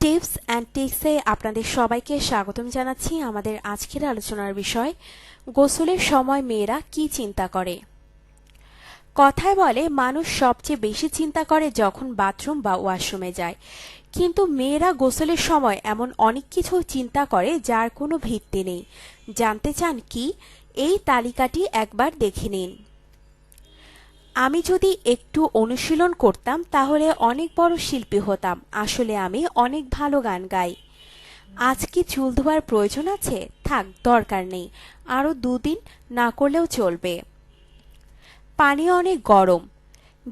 Tips and টিক্সে আপনাদের সবাইকে স্বাগতম জানাচ্ছি আমাদের আজকের আলোচনার বিষয়, গোসলের সময় মেয়েরা কি চিন্তা করে? কথায় বলে, মানুষ সবচেয়ে বেশি চিন্তা করে যখন বাথরুম বা ওয়াশরুমে যায়। কিন্তু মেয়েরা গোসলের সময় এমন অনেক কিছু চিন্তা করে যার কোনো ভিত্তি নেই। জানতে চান কি? এই তালিকাটি একবার দেখে নিন। আমি যদি একটু অনুশীলন করতাম, তাহলে অনেক বড় শিল্পী হতাম। আসলে আমি অনেক ভালো গান গাই। আজ কি চুল ধোয়ার প্রয়োজন আছে? থাক, দরকার নেই। আরও দুদিন না করলেও চলবে। পানি অনেক গরম।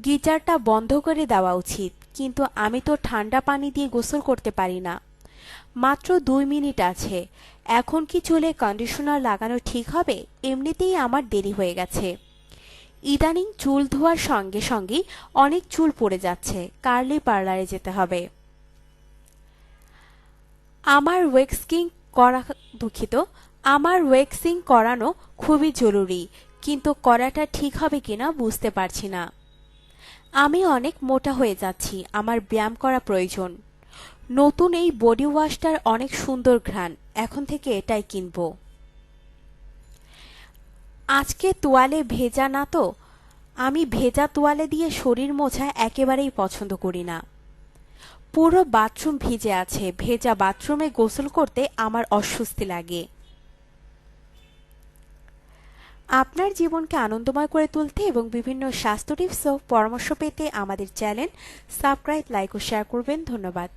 গিজারটা বন্ধ করে দেওয়া উচিত, কিন্তু আমি তো ঠান্ডা পানি দিয়ে গোসল করতে পারি না। মাত্র দুই মিনিট আছে। এখন কি চুলে কন্ডিশনার লাগানো ঠিক হবে? এমনিতেই আমার দেরি হয়ে গেছে। ইদানিং চুল ধোয়ার সঙ্গে সঙ্গেই অনেক চুল পড়ে যাচ্ছে। কার্লি পার্লারে যেতে হবে। আমার ওয়েক্সিং করা দুঃখিত। আমার ওয়েক্সিং করানো খুবই জরুরি, কিন্তু করাটা ঠিক হবে কিনা বুঝতে পারছি না। আমি অনেক মোটা হয়ে যাচ্ছি, আমার ব্যায়াম করা প্রয়োজন। নতুন এই বডি ওয়াশটার অনেক সুন্দর ঘ্রাণ, এখন থেকে এটাই কিনবো। আজকে তোয়ালে ভেজা না তো? আমি ভেজা তোয়ালে দিয়ে শরীর মোছা একেবারেই পছন্দ করি না। পুরো বাথরুম ভিজে আছে। ভেজা বাথরুমে গোসল করতে আমার অস্বস্তি লাগে। আপনার জীবনকে আনন্দময় করে তুলতে এবং বিভিন্ন স্বাস্থ্য টিপস ও পরামর্শ পেতে আমাদের চ্যানেল সাবস্ক্রাইব, লাইক ও শেয়ার করবেন। ধন্যবাদ।